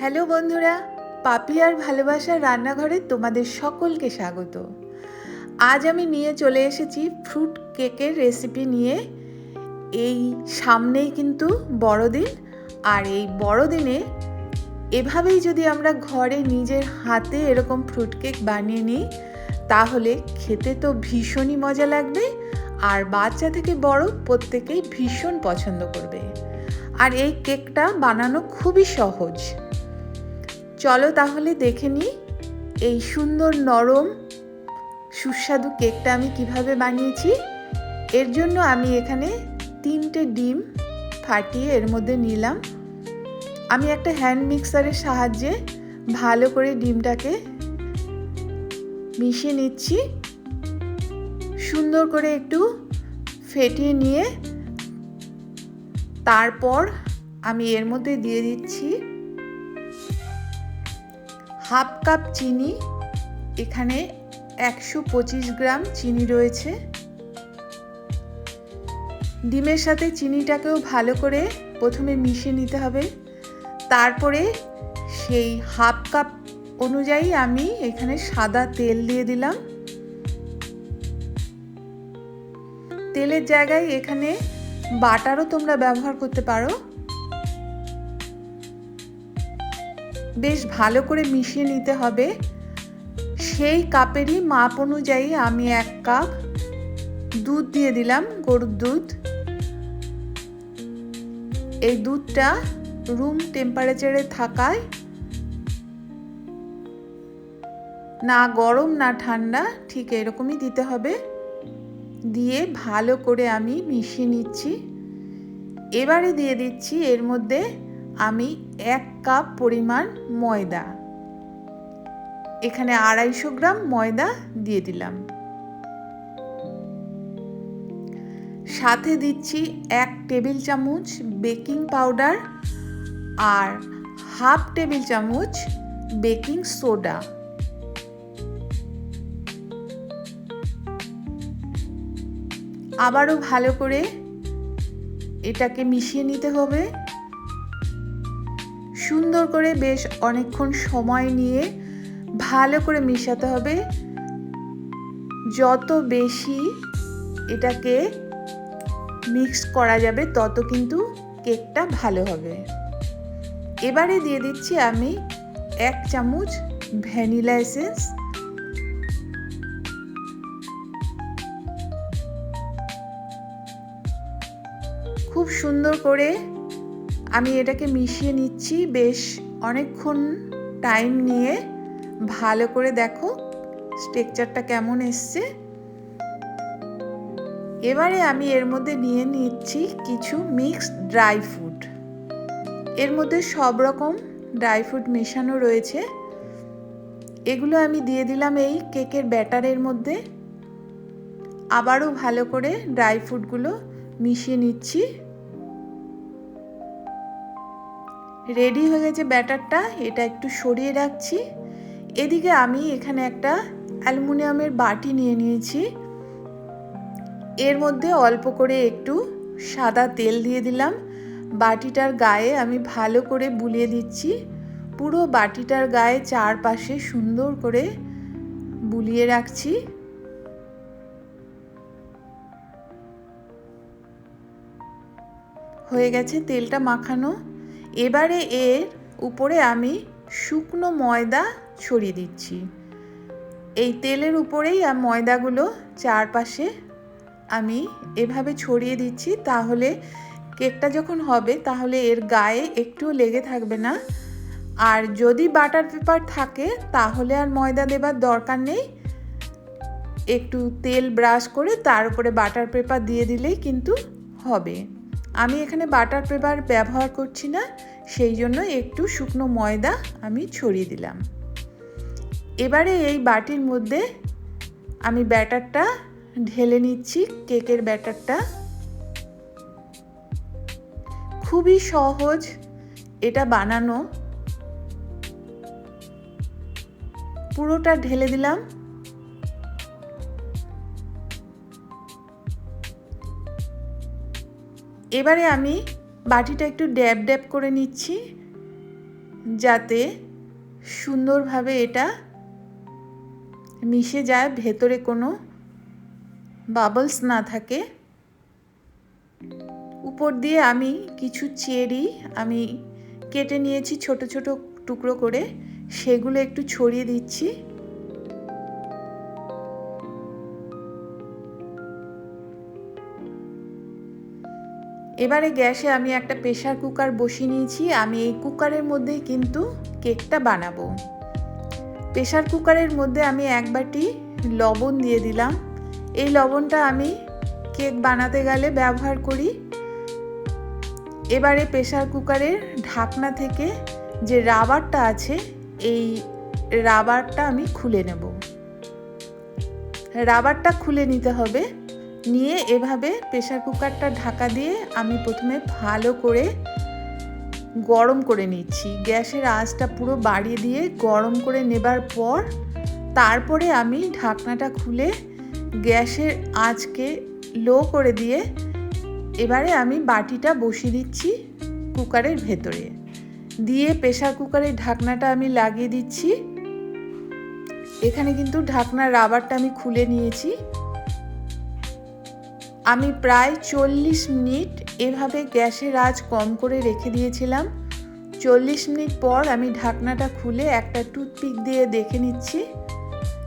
Hello বন্ধুরা পাপি আর ভালোবাসার রান্নাঘরে তোমাদের সকলকে স্বাগত। আজ আমি নিয়ে চলে এসেছি ফ্রুট কেকের রেসিপি নিয়ে। এই সামনেই কিন্তু বড়দিন, আর এই বড়দিনে এভাবেই যদি আমরা ঘরে নিজের হাতে এরকম ফ্রুট কেক বানিয়ে নিই, তাহলে খেতে তো ভীষণই মজা লাগবে, আর বাচ্চা থেকে বড় প্রত্যেকেই ভীষণ পছন্দ করবে। আর এই কেকটা বানানো খুবই সহজ। চলো তাহলে দেখে নিই এই সুন্দর নরম, সুস্বাদু কেকটা আমি কীভাবে বানিয়েছি। এর জন্য আমি এখানে তিনটে ডিম ফাটিয়ে এর মধ্যে নিলাম। আমি একটা হ্যান্ড মিক্সারের সাহায্যে ভালো করে ডিমটাকে মিশিয়ে নিচ্ছি। সুন্দর করে একটু ফেটিয়ে নিয়ে তারপর আমি এর মধ্যে দিয়ে দিচ্ছি হাফ কাপ চিনি, এখানে একশো পঁচিশ গ্রাম চিনি রয়েছে। ডিমের সাথে চিনিটাকেও ভালো করে প্রথমে মিশিয়ে নিতে হবে। তারপরে সেই হাফ কাপ অনুযায়ী আমি এখানে সাদা তেল দিয়ে দিলাম। তেলের জায়গায় এখানে বাটারও তোমরা ব্যবহার করতে পারো। বেশ ভালো করে মিশিয়ে নিতে হবে। সেই কাপেরই মাপ অনুযায়ী আমি এক কাপ দুধ দিয়ে দিলাম, গরুর দুধ। এই দুধটা রুম টেম্পারেচারে থাকায় না গরম না ঠান্ডা, ঠিক এরকমই দিতে হবে। দিয়ে ভালো করে আমি মিশিয়ে নিচ্ছি। এবারে দিয়ে দিচ্ছি এর মধ্যে আমি এক কাপ পরিমাণ ময়দা। এখানে আড়াইশো গ্রাম ময়দা দিয়ে দিলাম। সাথে দিচ্ছি এক টেবিল চামচ বেকিং পাউডার আর হাফ টেবিল চামচ বেকিং সোডা। আবারও ভালো করে এটাকে মিশিয়ে নিতে হবে। সুন্দর করে বেশ অনেকক্ষণ সময় নিয়ে ভালো করে মিশাতে হবে। যত বেশি এটাকে মিক্স করা যাবে, তত কিন্তু কেকটা ভালো হবে। এবারে দিয়ে দিচ্ছি আমি এক চামচ ভ্যানিলা এসেন্স। খুব সুন্দর করে আমি এটাকে মিশিয়ে নিচ্ছি বেশ অনেকক্ষণ টাইম নিয়ে। ভালো করে দেখো স্ট্রেকচারটা কেমন এসছে। এবারে আমি এর মধ্যে নিয়ে নিচ্ছি কিছু মিক্সড ড্রাই ফ্রুট এর মধ্যে সব রকম ড্রাই ফ্রুট মেশানো রয়েছে। এগুলো আমি দিয়ে দিলাম এই কেকের ব্যাটারের মধ্যে। আবারও ভালো করে ড্রাই ফ্রুটগুলো মিশিয়ে নিচ্ছি। রেডি হয়ে গেছে ব্যাটারটা, এটা একটু সরিয়ে রাখছি। এদিকে আমি এখানে একটা অ্যালুমিনিয়ামের বাটি নিয়ে নিয়েছি। এর মধ্যে অল্প করে একটু সাদা তেল দিয়ে দিলাম। বাটিটার গায়ে আমি ভালো করে বুলিয়ে দিচ্ছি। পুরো বাটিটার গায়ে চারপাশে সুন্দর করে বুলিয়ে রাখছি। হয়ে গেছে তেলটা মাখানো। এবারে এর উপরে আমি শুকনো ময়দা ছড়িয়ে দিচ্ছি। এই তেলের উপরেই আর ময়দাগুলো চারপাশে আমি এভাবে ছড়িয়ে দিচ্ছি তাহলে কেকটা যখন হবে তাহলে এর গায়ে একটুও লেগে থাকবে না। আর যদি বাটার পেপার থাকে তাহলে আর ময়দা দেবার দরকার নেই। একটু তেল ব্রাশ করে তার উপরে বাটার পেপার দিয়ে দিলেই কিন্তু হবে। আমি এখানে বাটার পেপার ব্যবহার করছি না, সেই জন্য একটু শুকনো ময়দা আমি ছড়িয়ে দিলাম। এবারে এই বাটির মধ্যে আমি ব্যাটারটা ঢেলে নিচ্ছি, কেকের ব্যাটারটা। খুবই সহজ এটা বানানো। পুরোটা ঢেলে দিলাম। এবারে আমি বাটিটা একটু ড্যাব ড্যাব করে নিচ্ছি, যাতে সুন্দরভাবে এটা মিশে যায়, ভেতরে কোনো বাবলস না থাকে। উপর দিয়ে আমি কিছু চেরি আমি কেটে নিয়েছি, ছোট ছোট টুকরো করে। সেগুলো একটু ছড়িয়ে দিচ্ছি। এবারে গ্যাসে আমি একটা প্রেশার কুকার বসিয়ে নিয়েছি। আমি এই কুকারের মধ্যেই কিন্তু কেকটা বানাবো। প্রেশার কুকারের মধ্যে আমি এক বাটি লবণ দিয়ে দিলাম। এই লবণটা আমি কেক বানাতে গেলে ব্যবহার করি। এবারে প্রেশার কুকারের ঢাকনা থেকে যে রাবারটা আছে, এই রাবারটা আমি খুলে নেব। রাবারটা খুলে নিতে হবে। নিয়ে এভাবে প্রেশার কুকারটা ঢাকা দিয়ে আমি প্রথমে ভালো করে গরম করে নিচ্ছি। গ্যাসের আঁচটা পুরো বাড়িয়ে দিয়ে গরম করে নেবার পর তারপরে আমি ঢাকনাটা খুলে গ্যাসের আঁচকে লো করে দিয়ে এবারে আমি বাটিটা বসিয়ে দিচ্ছি কুকারের ভেতরে। দিয়ে প্রেশার কুকারের ঢাকনাটা আমি লাগিয়ে দিচ্ছি। এখানে কিন্তু ঢাকনার রাবারটা আমি খুলে নিয়েছি। আমি প্রায় চল্লিশ মিনিট এভাবে গ্যাসের আঁচ কম করে রেখে দিয়েছিলাম। চল্লিশ মিনিট পর আমি ঢাকনাটা খুলে একটা টুথপিক দিয়ে দেখে নিচ্ছি।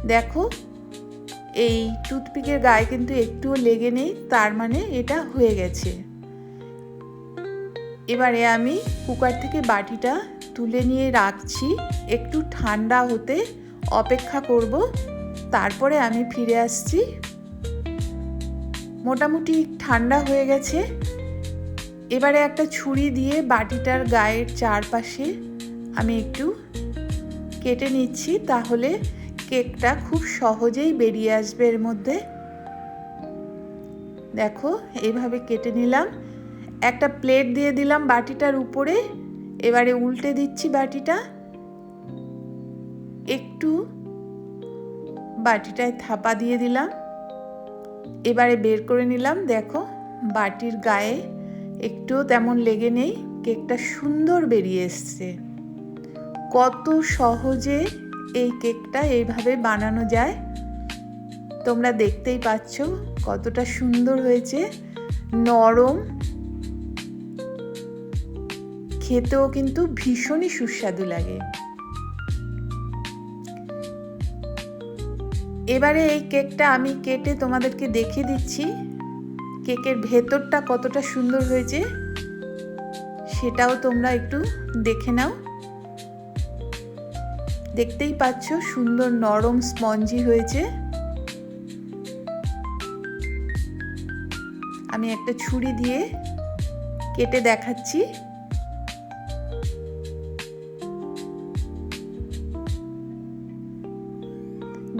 দেখো, এই টুথপিকের গায়ে কিন্তু একটুও লেগে নেই, তার মানে এটা হয়ে গেছে। এবারে আমি কুকার থেকে বাটিটা তুলে নিয়ে রাখছি, একটু ঠান্ডা হতে অপেক্ষা করব। তারপরে আমি ফিরে আসছি। মোটামুটি ঠান্ডা হয়ে গেছে। এবারে একটা ছুরি দিয়ে বাটিটার গায়ের চারপাশে আমি একটু কেটে নিচ্ছি, তাহলে কেকটা খুব সহজেই বেরিয়ে আসবে এর মধ্যে। দেখো এইভাবে কেটে নিলাম। একটা প্লেট দিয়ে দিলাম বাটিটার উপরে। এবারে উল্টে দিচ্ছি বাটিটা। একটু বাটিটায় থাপা দিয়ে দিলাম। এবারে বের করে নিলাম। দেখো, বাটির গায়ে একটুও তেমন লেগে নেই। কেকটা সুন্দর বেরিয়ে এসছে। কত সহজে এই কেকটা এইভাবে বানানো যায়। তোমরা দেখতেই পাচ্ছ কতটা সুন্দর হয়েছে। নরম। খেতেও কিন্তু ভীষণই সুস্বাদু লাগে। এবারে এই কেকটা আমি কেটে তোমাদেরকে দেখিয়ে দিচ্ছি। কেকের ভেতরটা কতটা সুন্দর হয়েছে, সেটাও তোমরা একটু দেখে নাও। দেখতেই পাচ্ছ সুন্দর নরম স্পঞ্জি হয়েছে। আমি একটা ছুরি দিয়ে কেটে দেখাচ্ছি।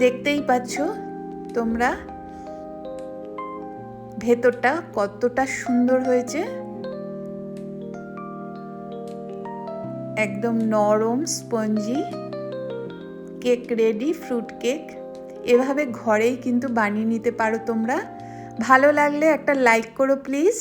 দেখতেই পাচ্ছ তোমরা ভেতরটা কতটা সুন্দর হয়েছে। একদম নরম spongy, cake ready fruit cake এভাবে ঘরেই কিন্তু বানিয়ে নিতে পারো তোমরা। ভালো লাগলে একটা লাইক করো প্লিজ